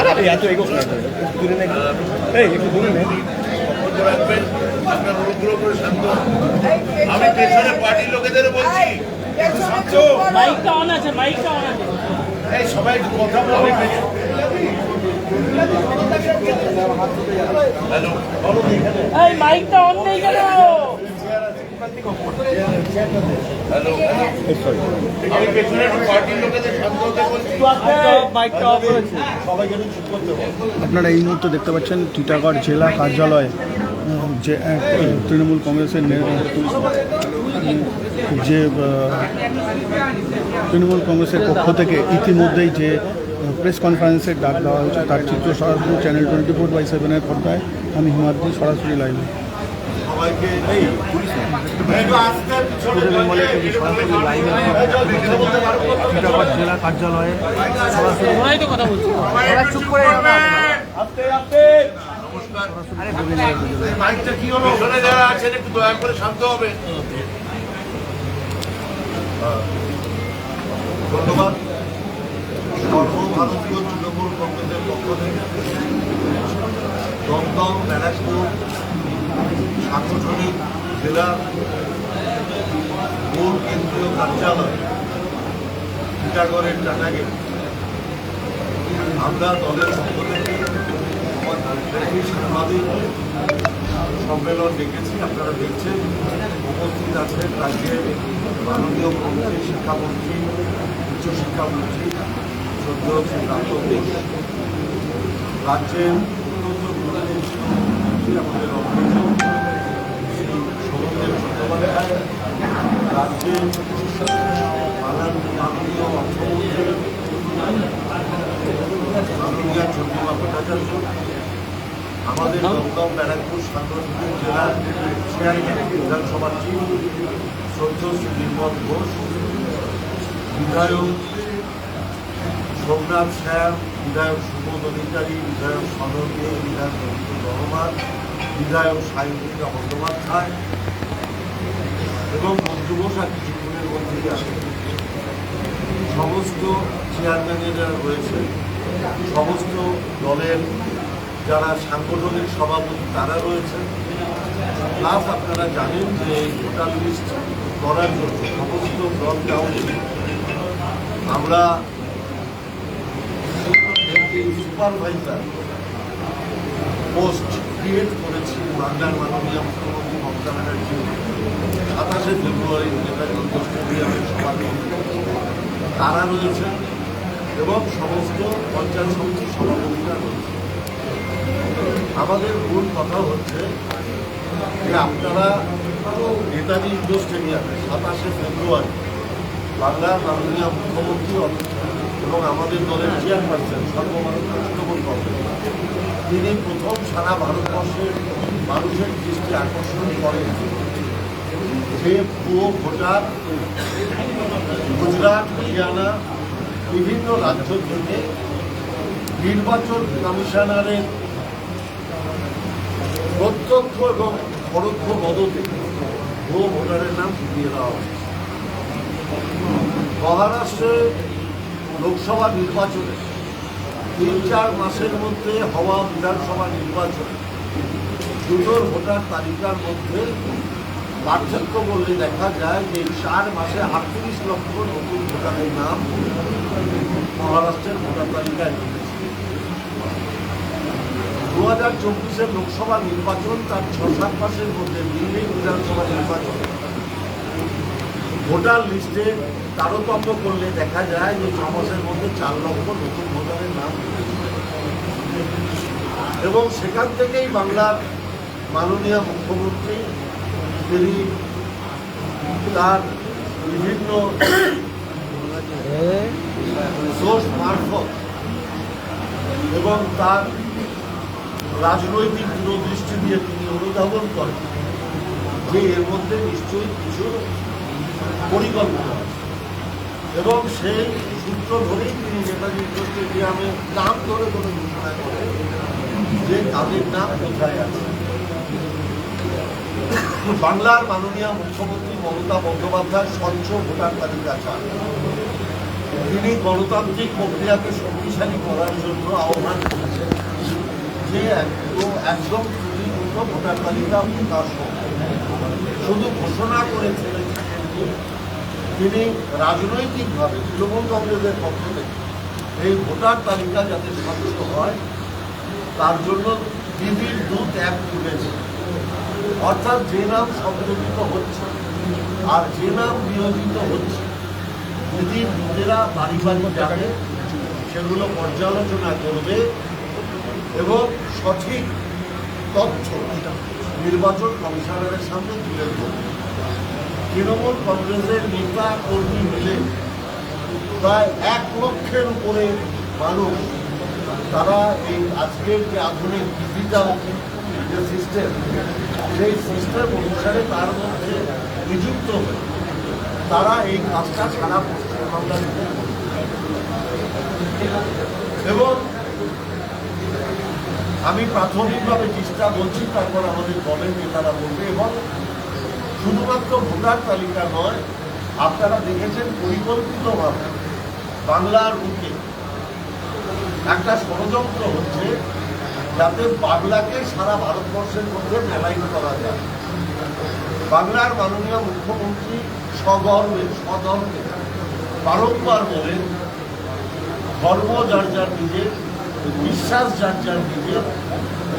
আরে এত এগোস না একটু দূরে নে এই একটু দূরে নে। বন্ধ রাখবেন আপনার অনুগ্রহ করে শান্ত। আমি পেছনে পার্টির লোকেদের বলছি। মাইকটা অন আছে মাইকটা অন আছে। এই সবাই একটু কথা বলবে হ্যালো। এই মাইকটা অন নেই কেন? আপনারা এই মুহূর্তে দেখতে পাচ্ছেন টিটাগড় জেলা কার্যালয় যে তৃণমূল কংগ্রেসের যে তৃণমূল কংগ্রেসের পক্ষ থেকে ইতিমধ্যেই যে প্রেস কনফারেন্সের ডাক দেওয়া হয়েছে তার চিত্র সরাসরি চ্যানেল টোয়েন্টি ফোর বাই সেভেনের পর্দায় আমি হিমাদ্রি সরাসরি লাইভে জেলা কার্যালয়ে মাইকটা কি হলো ওখানে যারা আছেন একটু দয়া করে শান্ত হবে ধন্যবাদ সর্বভারতীয় তৃণমূল কংগ্রেসের পক্ষ থেকে দমদম ব্যারাকপুর সাংগঠনিক জেলা মূল কেন্দ্রীয় কার্যালয় টিটাগড়ের টাটাগে আমরা দলের পক্ষ থেকে সাংবাদিক সম্মেলন ডেকেছি, আপনারা দেখছেন। উপস্থিত আছেন রাজ্যের মাননীয় মন্ত্রী, শিক্ষামন্ত্রী উচ্চশিক্ষামন্ত্রী সদ্য ঘোষ রাজ্যের অত্যন্ত গুরুত্বপূর্ণ আমাদের শ্রী সৌরদেব চট্টোপাধ্যায় রাজ্যের মাননীয় অর্থমন্ত্রী মাননীয় চন্দ্রিমা ভট্টাচার্য আমাদের দমদম ব্যারাকপুর সাংগঠনিক জেলার চেয়ারম্যান বিধানসভার চিফ শ্রদ্ধ শ্রী নির্মল ঘোষ বিধায়ক সোমনাথ শ্যাম বিধায়ক সুবোধ অধিকারী বিধায়ক সনদ দে বিধায়ক রবীন্দ্র রহমান বিধায়ক সাহিত্যিকা বন্দ্যোপাধ্যায় এবং আর কিছুক্ষণের মধ্যেই আসে। সমস্ত চেয়ারম্যানেরা রয়েছে, সমস্ত দলের যারা সাংগঠনিক সভাপতি, তারা রয়েছেন প্লাস আপনারা জানেন যে এই ভোটার লিস্ট করার জন্য সমস্ত ব্লক কাউন্সিল আমরা সুপারভাইজার পোস্ট ক্রিয়েট করেছি, বাংলার মাননীয় মুখ্যমন্ত্রী মমতা ব্যানার্জি। সাতাশে ফেব্রুয়ারি নেতাজি স্টেডিয়ামের সভাপতি তারা রয়েছেন এবং সমস্ত পঞ্চায়েত সমিতির সভাপতিরা রয়েছে। আমাদের মূল কথা হচ্ছে যে আপনারা নেতাজি ইন্ডোর স্টেডিয়ামে সাতাশে ফেব্রুয়ারি বাংলার মাননীয় মুখ্যমন্ত্রী এবং আমাদের দলের চেয়ারপারসন সর্বভারতীয় তিনি প্রথম সারা ভারতবর্ষের মানুষের দৃষ্টি আকর্ষণ করেন। যে পুরো ভোটার, গুজরাট, হরিয়ানা, বিভিন্ন রাজ্য থেকে নির্বাচন কমিশনারের প্রত্যক্ষ এবং পরোক্ষ মদতে ভুয়ো ভোটারের নাম ফিরিয়ে দেওয়া হয়েছে। মহারাষ্ট্রে লোকসভা নির্বাচনে তিন চার মাসের মধ্যে হওয়া বিধানসভা নির্বাচনে দুটোর ভোটার তালিকার মধ্যে পার্থক্য বললে দেখা যায় যে চার মাসে আটত্রিশ লক্ষ নতুন ভোটারের নাম মহারাষ্ট্রের ভোটার তালিকায় দু হাজার চব্বিশের লোকসভা নির্বাচন তার ছ সাত মাসের মধ্যে দিল্লি বিধানসভা নির্বাচন। ভোটার লিস্টে তারতম্য করলে দেখা যায় যে ছ মাসের মধ্যে চার লক্ষ নতুন ভোটারের নাম এবং সেখান থেকেই বাংলার মাননীয় মুখ্যমন্ত্রী তিনি তার বিভিন্ন সোর্স মারফত এবং তার রাজনৈতিক দূরদৃষ্টি দিয়ে তিনি অনুধাবন করেন যে এর মধ্যে নিশ্চয়ই কিছু পরিকল্পনা এবং সেই সূত্র ধরেই তিনি নেতাজি স্টেডিয়ামে নাম ধরে কোনো ঘোষণা করেন যে তাদের নাম কোথায় আছে। বাংলার মাননীয় মুখ্যমন্ত্রী মমতা বন্দ্যোপাধ্যায় স্বচ্ছ ভোটার তালিকা চান। তিনি গণতান্ত্রিক প্রক্রিয়াকে শক্তিশালী করার জন্য আহ্বান করেছেন যে একদম ত্রুটিপূর্ণ ভোটার তালিকা প্রকাশ শুধু ঘোষণা করে ছেড়ে থাকেন যে তিনি রাজনৈতিকভাবে তৃণমূল কংগ্রেসের পক্ষ থেকে এই ভোটার তালিকা যাতে স্বচ্ছ হয়, তার জন্য দিদির দুধ অ্যাপ তুলেছে অর্থাৎ যে নাম সংযোজিত হচ্ছে আর যে নাম নিয়োজিত হচ্ছে, যদি নিজেরা বাড়ি বাড়ি যাবে, সেগুলো পর্যালোচনা করবে এবং সঠিক তথ্য নির্বাচন কমিশনারের সামনে তুলে ধরবে। তৃণমূল কংগ্রেসের নেতা কর্মী মিলে প্রায় এক লক্ষের উপরে মানুষ তারা এই আজকের যে আধুনিক ডিজিটাল যে সিস্টেম সেই সিস্টেম অনুসারে তার মধ্যে নিযুক্ত হয়ে তারা এই কাজটা সারা পশ্চিমবাংলার এবং আমি প্রাথমিকভাবে চেষ্টা বলছি তারপর আমাদের দলের নেতারা বলবে, এবং শুধুমাত্র ভোটার তালিকা নয়, আপনারা দেখেছেন পরিকল্পিতভাবে বাংলার বুকে একটা ষড়যন্ত্র হচ্ছে যাতে বাংলাকে সারা ভারতবর্ষের মধ্যে মেলাইন করা যায়। বাংলার মাননীয় মুখ্যমন্ত্রী সগর্বে সদর্বে বারংবার বলেন, ধর্ম যার যার নিজের, বিশ্বাস যার যার নিজের,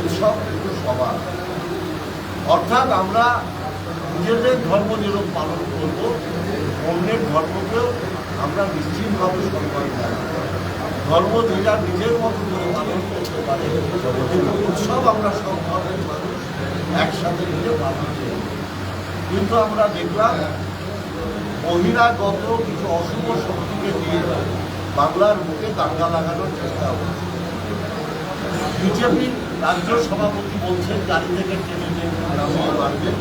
উৎসব কিন্তু সবার। অর্থাৎ আমরা নিজেদের ধর্ম যেরকম পালন করব, অন্যের ধর্মকেও আমরা নিশ্চিতভাবে সম্মান জানাব। ধর্ম যে যার নিজের মতো করে পালন করতে পারে, উৎসব আমরা সব ধর্মের মানুষ একসাথে মিলে পালন করি। কিন্তু আমরা দেখলাম বহিরাগত কিছু অশুভ শক্তিকে নিয়ে বাংলার বুকে দাঙ্গা লাগানোর চেষ্টা হচ্ছে। বিজেপি রাজ্য সভাপতি বলছেন, গাড়ি থেকে টেনে টেনে নামিয়ে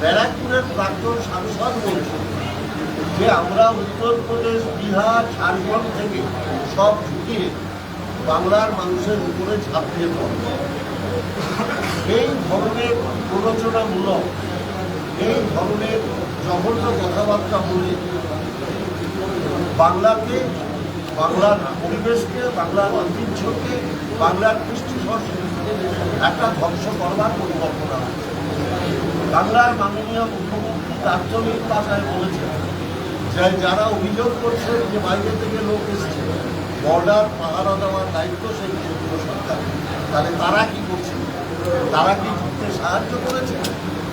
ব্যারাকপুরের প্রাক্তন সাংসদ বলছেন যে আমরা উত্তরপ্রদেশ বিহার, ঝাড়খণ্ড থেকে সব ঢুকিয়ে বাংলার মানুষের উপরে ঝাঁপিয়ে পড়ব এই ধরনের প্ররোচনামূলক, এই ধরনের জঘন্য কথাবার্তা বলে বাংলাকে, বাংলার পরিবেশকে, বাংলার ঐতিহ্যকে, বাংলার কৃষ্টি সংস্কৃতিকে একটা ধ্বংস করবার পরিকল্পনা বাংলার মাননীয় মুখ্যমন্ত্রী দার্চনিক ভাষায় বলেছেন যারা অভিযোগ করছেন যে বাইরে থেকে লোক এসছে, বর্ডার, পাহারা দেওয়ার দায়িত্ব সেই কেন্দ্রীয় সরকার। তাহলে তারা কি করছে? তারা কি ঢুকতে সাহায্য করেছে?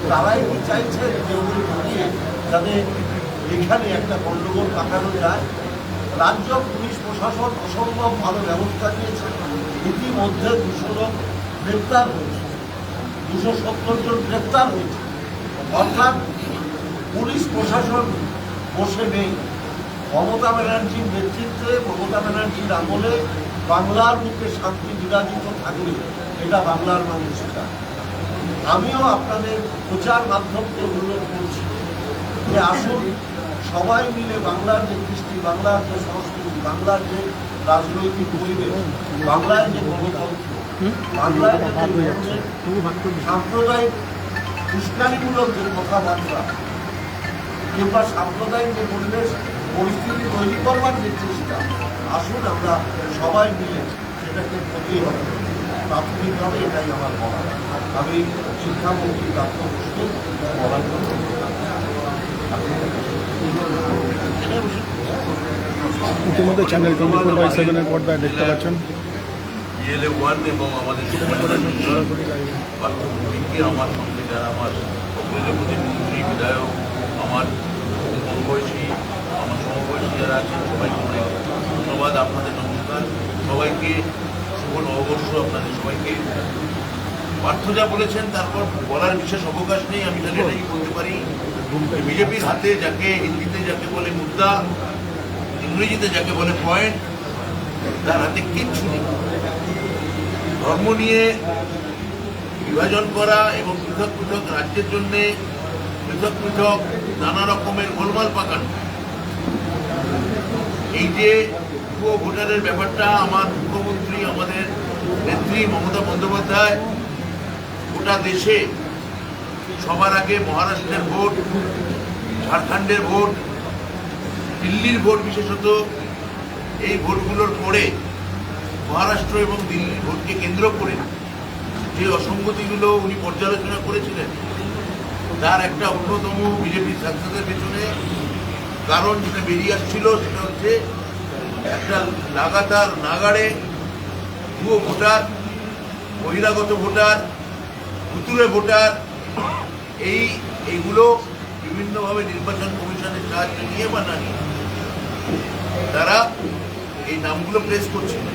তারাই কি চাইছে যে ওদের ঢুকিয়ে যাতে এখানে একটা গণ্ডগোল পাকানো যায়? রাজ্য, পুলিশ, প্রশাসন অসম্ভব ভালো ব্যবস্থা নিয়েছে। ইতিমধ্যে দুশো লোক গ্রেপ্তার হয়েছে। দুশো সত্তর জন গ্রেপ্তার হয়েছে। অর্থাৎ পুলিশ, প্রশাসন বসে নেই মমতা ব্যানার্জির নেতৃত্বে, মমতা ব্যানার্জির আমলে বাংলার মুখে শান্তি বিরাজিত থাকলে এটা বাংলার মানুষ চায়। আমিও আপনাদের প্রচার মাধ্যমকে অনুরোধ করছি যে আসুন, সবাই মিলে বাংলার যে কৃষ্টি, বাংলার যে সংস্কৃতি, বাংলার যে রাজনৈতিক পরিবেশ বাংলার যে গণতন্ত্র বাংলার যে সাম্প্রদায়িক উস্কানিমূলক যে কথাবার্তা কিংবা সাম্প্রদায়িক যে পরিবেশ পরিস্থিতি তৈরি করবার যে চেষ্টা আসুন আমরা সবাই মিলে সেটাকে প্রতিহত। প্রাথমিকভাবে এটাই আমার বলা আমি শিক্ষামন্ত্রী ডাক্তার বসু বলার জন্য ইতিমধ্যে চ্যানেল টোয়েন্টি ফোর বাই সেভেনের পর্দায় দেখতে পাচ্ছেন। ইএলএ ওয়ান এবং আমাদের আমার সঙ্গে যারা আমার প্রতিমন্ত্রী বিধায়ক আমার সমবয়সী আমার সমবয়সী যারা আছেন, সবাইকে অনেক ধন্যবাদ আপনাদের নমস্কার। সবাইকে শুভ নববর্ষ আপনাদের সবাইকে। পার্থ যা বলেছেন, তারপর বলার বিশেষ অবকাশ নেই, আমি তাহলে এটাই বলতে পারি। বিজেপির হাতে যাকে হিন্দিতে যাকে বলে মুদ্রা, ইংরেজিতে যাকে বলে পয়েন্ট, তার হাতে কিচ্ছু নেই। ধর্ম নিয়ে বিভাজন করা এবং পৃথক পৃথক রাজ্যের জন্য পৃথক পৃথক নানা রকমের গোলমাল পাকানো। এই যে ভুয়ো ভোটারের ব্যাপারটা, আমার মুখ্যমন্ত্রী, আমাদের নেত্রী মমতা বন্দ্যোপাধ্যায় গোটা দেশে সবার আগে মহারাষ্ট্রের ভোট, ঝাড়খণ্ডের ভোট, দিল্লির ভোট বিশেষত, এই ভোটগুলোর পরে মহারাষ্ট্র এবং দিল্লির ভোটকে কেন্দ্র করে যে অসঙ্গতিগুলো উনি পর্যালোচনা করেছিলেন তার একটা অন্যতম বিজেপি সাংসদের পেছনে কারণ যেটা বেরিয়ে আসছিল সেটা হচ্ছে একটা লাগাতার নাগাড়ে ভুয়ো ভোটার, বহিরাগত ভোটার ভুতুরে ভোটার, এই এইগুলো বিভিন্নভাবে নির্বাচন কমিশনের সাহায্য নিয়ে বা না নিয়ে তারা এই নামগুলো প্লেস করছিল।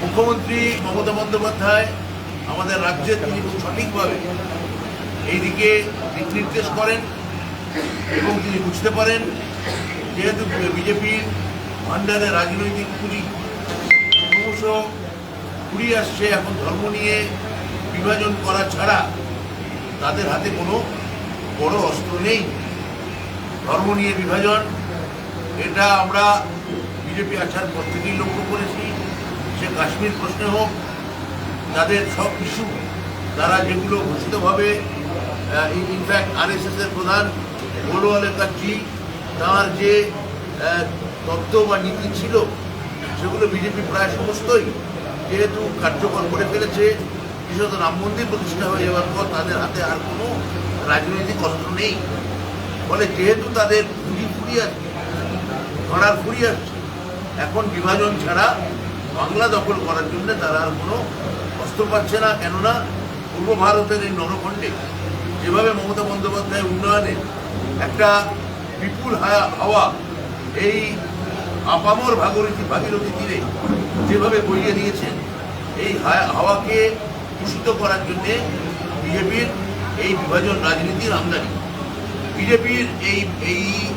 মুখ্যমন্ত্রী মমতা বন্দ্যোপাধ্যায় আমাদের রাজ্যে তিনি খুব সঠিকভাবে এইদিকে দিক নির্দেশ করেন এবং তিনি বুঝতে পারেন যেহেতু বিজেপির ভান্ডারে রাজনৈতিক পুরি ক্রমশ ফুরিয়ে আসছে, এখন ধর্ম নিয়ে বিভাজন করা ছাড়া তাদের হাতে কোনো বড় অস্ত্র নেই। ধর্ম নিয়ে বিভাজন, এটা আমরা বিজেপি আসার পর থেকেই লক্ষ্য করেছি। সে কাশ্মীর প্রশ্নে হোক, তাদের সব ইস্যু, তারা যেগুলো ঘোষিতভাবে ইনফ্যাক্ট এর প্রধান গোলওয়ালে কাচ্চি তার যে তত্ত্ব বা নীতি ছিল, সেগুলো বিজেপি প্রায় সমস্তই যেহেতু কার্যকর করে ফেলেছে, বিশেষত রাম মন্দির প্রতিষ্ঠা হয়ে যাওয়ার পর তাদের হাতে আর কোনো রাজনৈতিক অস্ত্র নেই। ফলে যেহেতু তাদের পুঁজি ফুরিয়ে আসছে, ধরার ফুরিয়ে আসছে, এখন বিভাজন ছাড়া বাংলা দখল করার জন্য তারা আর কোনো অস্ত্র পাচ্ছে না। কেননা পূর্ব ভারতের এই নরখণ্ডে যেভাবে মমতা বন্দ্যোপাধ্যায় উন্নয়নে একটা বিপুল হায়া- হাওয়া এই আপামর ভাগরীতি ভাগীরথী তীরে যেভাবে বইয়ে দিয়েছেন, এই হায়া- হাওয়াকে দূষিত করার জন্যে বিজেপির এই বিভাজন রাজনীতির আমদানি। বিজেপির এই এই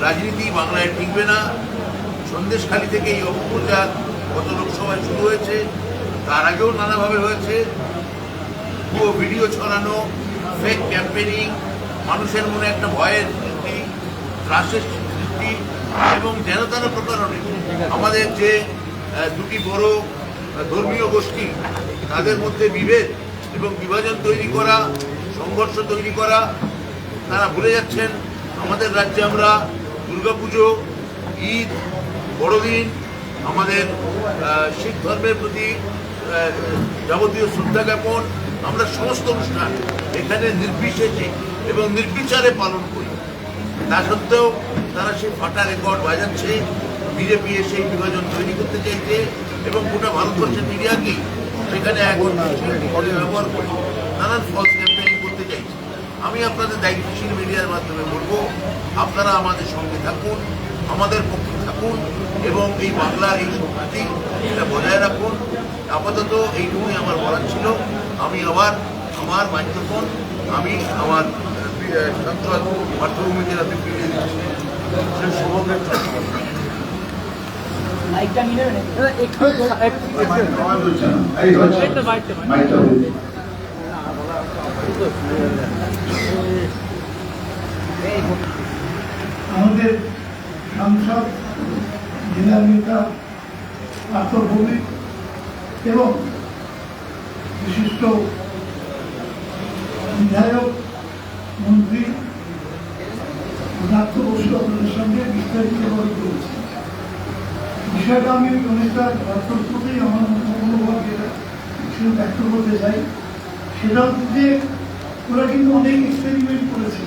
রাজনীতি বাংলায় টিকবে না। সন্দেশখালী থেকে এই অপপ্রচার গত লোকসভায় শুরু হয়েছে, তার আগেও নানাভাবে হয়েছে। পুরো ভিডিও ছড়ানো ফেক ক্যাম্পেনিং মানুষের মনে একটা ভয়ের সৃষ্টি, ত্রাসের সৃষ্টি, এবং যেন তেন প্রকারণে আমাদের যে দুটি বড় ধর্মীয় গোষ্ঠী, তাদের মধ্যে বিভেদ এবং বিভাজন তৈরি করা, সংঘর্ষ তৈরি করা, তারা ভুলে যাচ্ছেন, আমাদের রাজ্যে আমরা দুর্গাপুজো, ঈদ, বড়দিন, আমাদের শিখ ধর্মের প্রতি যাবতীয় শ্রদ্ধা জ্ঞাপন আমরা সমস্ত অনুষ্ঠান এখানে নির্বিশেষে এবং নির্বিচারে পালন করি। তা সত্ত্বেও তারা সেই ফাটা রেকর্ড বাজাচ্ছে, বিজেপি সেই বিভাজন তৈরি করতে চাইছে এবং গোটা ভারতবর্ষের মিডিয়াকে সেখানে ব্যবহার করে নানান ফলস ক্যাম্পেইন করতে চাইছে। আমি আপনাদের দায়িত্বশীল মিডিয়ার মাধ্যমে বলব, আপনারা আমাদের সঙ্গে থাকুন, আমাদের পক্ষে থাকুন এবং এই বাংলার এই সংস্কৃতি এটা বজায় রাখুন। আপাতত এইটুকুই আমার বলার ছিল। আমি আবার আমার মাইক্রোফোন আমি আমার সাংসদ মাতৃভূমি জেলাতে ফিরিয়ে দিচ্ছি। সে আমাদের সাংসদ জেলা নেতা পার্থভৌমিক এবং বিশিষ্ট বিধায়ক, মন্ত্রী নাট্য বসু আপনাদের সঙ্গে বিস্তারিত ভাবে করেছি বিষয়টা আমি অনেকটা যথার্থতেই আমার মনোভাব যেটা কিছু ব্যক্ত করতে চাই। সেটা হচ্ছে যে ওরা কিন্তু অনেক এক্সপেরিমেন্ট করেছে।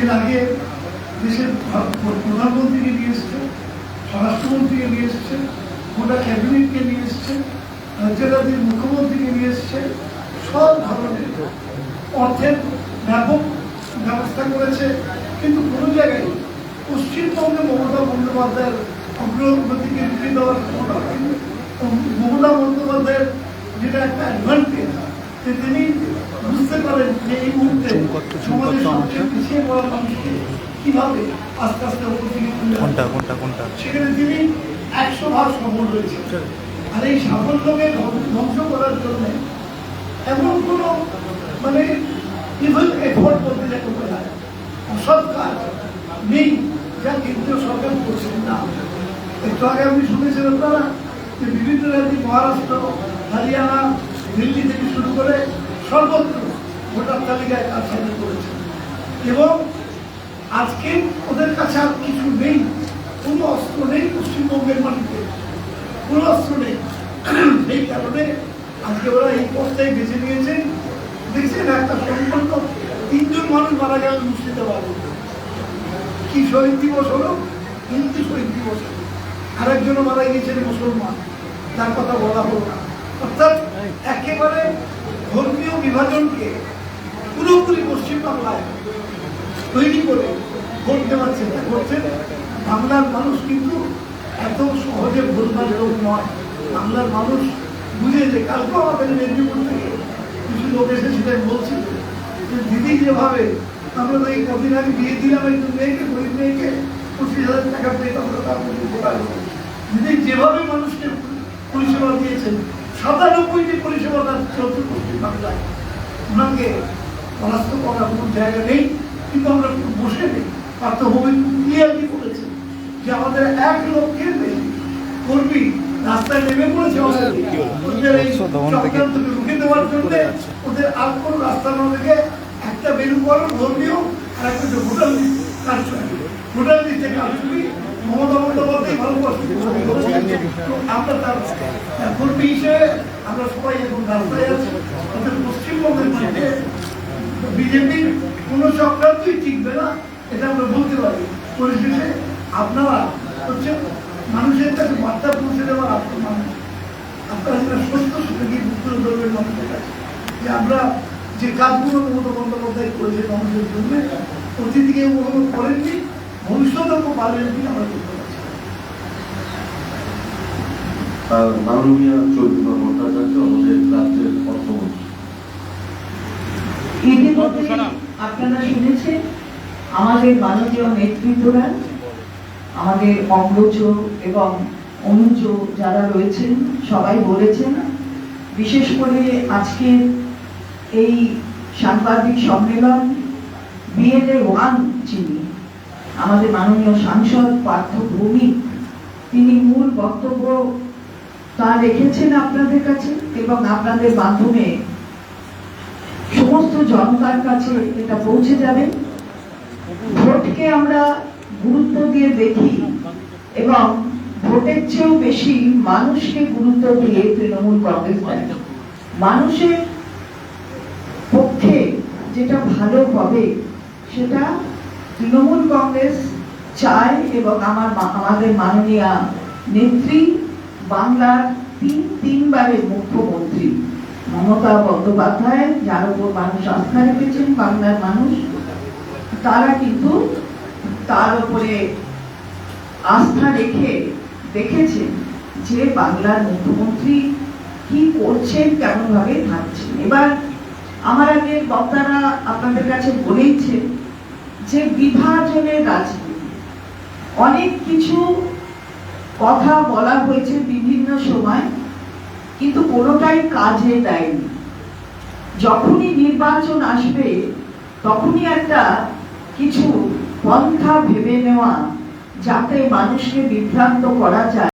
এর আগে দেশের প্র- প্রধানমন্ত্রীকে নিয়ে এসছে স্বরাষ্ট্রমন্ত্রীকে নিয়ে এসছে গোটা ক্যাবিনেটকে নিয়ে এসছে রাজ্যরাজ্যের মুখ্যমন্ত্রীকে নিয়ে এসছে সব ধরনের অর্থের ব্যাপক ব্যবস্থা করেছে। কিন্তু কোনো জায়গায় পশ্চিমবঙ্গে মমতা বন্দ্যোপাধ্যায়ের অগ্রগতিকে রুখে দেওয়ার ক্ষমতা হয়নি। মমতা বন্দ্যোপাধ্যায়ের যেটা একটা অ্যাডভান্টেজ যে তিনি বুঝতে পারেন যে এই মুহূর্তে সমাজের সবচেয়ে পিছিয়ে পড়া মানুষকে কীভাবে আস্তে আস্তে ওপর দিকে। কোনটা কোনটা কোনটা? সেখানে তিনি একশো ভাগ সফল রয়েছেন আর এই সাফল্যকে ধ্বং- ধ্বংস করার জন্য এমন কোনো মানে ইভেন এফোর্ট বলতে যাকে বলা হয়, অসৎ কাজ নেই যা কেন্দ্রীয় সরকার করছেন না। একটু আগে আপনি শুনেছেন আপনারা যে বিভিন্ন রাজ্যে মহারাষ্ট্র হরিয়ানা দিল্লি থেকে শুরু করে সর্বত্র ভোটার তালিকায় কাজ করেছেন এবং আজকে ওদের কাছে আর কিছু নেই, কোনো অস্ত্র নেই পশ্চিমবঙ্গের মাটিতে। কোনো অস্ত্র নেই। সেই কারণে আজকে ওরা এই পথটাই বেছে নিয়েছেন দেখছেন একটা সম্পূর্ণ তিনজন মানুষ মারা গেল মুর্শিদাবাদ। কি শহীদ দিবস হলো? হিন্দু শহীদ দিবস। হলো আরেকজনও মারা গিয়েছেন মুসলমান। তার কথা বলা হলো না। অর্থাৎ একেবারে ধর্মীয় বিভাজনকে পুরোপুরি পশ্চিমবাংলায় তৈরি করে ভোট দেওয়ার চেষ্টা করছেন বাংলার মানুষ কিন্তু এত সহজে ভুলবার লোক নয়। বাংলার মানুষ বুঝে যে কালকে আমাদের মেদিনীপুর থেকে কিছু লোক এসে সেটাই যে দিদি যেভাবে, আমরা তো এই কদিন আগে বিয়ে দিলাম একজন মেয়েকে, গরিব মেয়েকে, পঁচিশ হাজার টাকা পেয়ে আমরা তার মধ্যে। দিদি যেভাবে মানুষকে পরিষেবা দিয়েছেন, সাতানব্বইটি পরিষেবা তার চলছে পশ্চিম বাংলায় ওনাকে পরাস্ত করার কোনো জায়গা নেই। কিন্তু আমরা একটু বসে নেই। পার্থভূমি ক্লিয়ারলি বলেছে যে আমাদের এক লক্ষের বেশি কর্মী রাস্তায় নেমে পড়েছে ওদের এই চক্রান্তকে রুখে দেওয়ার জন্য ওদের আর কোনো রাস্তা না থেকে একটা বেরুকরণ ধর্মীয় আর একটা হচ্ছে ভোটার লিস্ট কারচুপি। ভোটার লিস্টে মমতা বন্দ্যোপাধ্যায় ভারতবর্ষ আমরা তার কর্মী হিসেবে আমরা সবাই এখন রাস্তায় আছি। পশ্চিমবঙ্গের মধ্যে বিজেপির কোনো চক্রান্তই টিকবে না এটা আমরা বলতে পারি। পরিশেষে আপনারা হচ্ছে মানুষের কাছে বার্তা পৌঁছে দেওয়ার আপনার মানুষ। আপনারা সত্য সেটা গিয়ে উত্তর ধরবেন মানুষের কাছে যে আমরা যে কাজগুলো মমতা বন্দ্যোপাধ্যায় করেছে মানুষের জন্য অতীতকে কখনো করেননি ভবিষ্যতেও পারবেন কি আমরা করতে পারছি। আর মাননীয় চৈতন্য ভট্টাচার্য আমাদের রাজ্যের অর্থমন্ত্রী। ইতিমধ্যে আপনারা শুনেছেন? আমাদের মাননীয় নেতৃত্বরা, আমাদের অগ্রজ এবং অনুজ যারা রয়েছেন, সবাই বলেছেন, বিশেষ করে আজকের এই সাংবাদিক সম্মেলন বিএলএ ওয়ান যিনি, আমাদের মাননীয় সাংসদ পার্থ ভৌমিক, তিনি মূল বক্তব্য তা রেখেছেন আপনাদের কাছে এবং আপনাদের মাধ্যমে জনতার কাছে এটা পৌঁছে যাবে। ভোটকে আমরা গুরুত্ব দিয়ে দেখি এবং ভোটের চেয়েও বেশি মানুষকে গুরুত্ব দিয়ে তৃণমূল কংগ্রেস মানুষের পক্ষে যেটা ভালো হবে, সেটা তৃণমূল কংগ্রেস চায় এবং আমার আমাদের মাননীয় নেত্রী, বাংলার তিন তিনবারের মুখ্যমন্ত্রী। মমতা বন্দ্যোপাধ্যায়, যার উপর মানুষ আস্থা রেখেছেন বাংলার মানুষ, তারা কিন্তু তার উপরে আস্থা রেখে দেখেছেন যে বাংলার মুখ্যমন্ত্রী কি করছেন কেমন ভাবে থাকছেন। এবার আমার আগে বক্তারা আপনাদের কাছে বলেইছেন যে বিভাজনের রাজনীতি। অনেক কিছু কথা বলা হয়েছে বিভিন্ন সময় কিন্তু কোনোটাই কাজে দেয়নি। যখনই নির্বাচন আসবে, তখনই একটা কিছু পন্থা ভেবে নেওয়া যাতে মানুষকে বিভ্রান্ত করা যায়।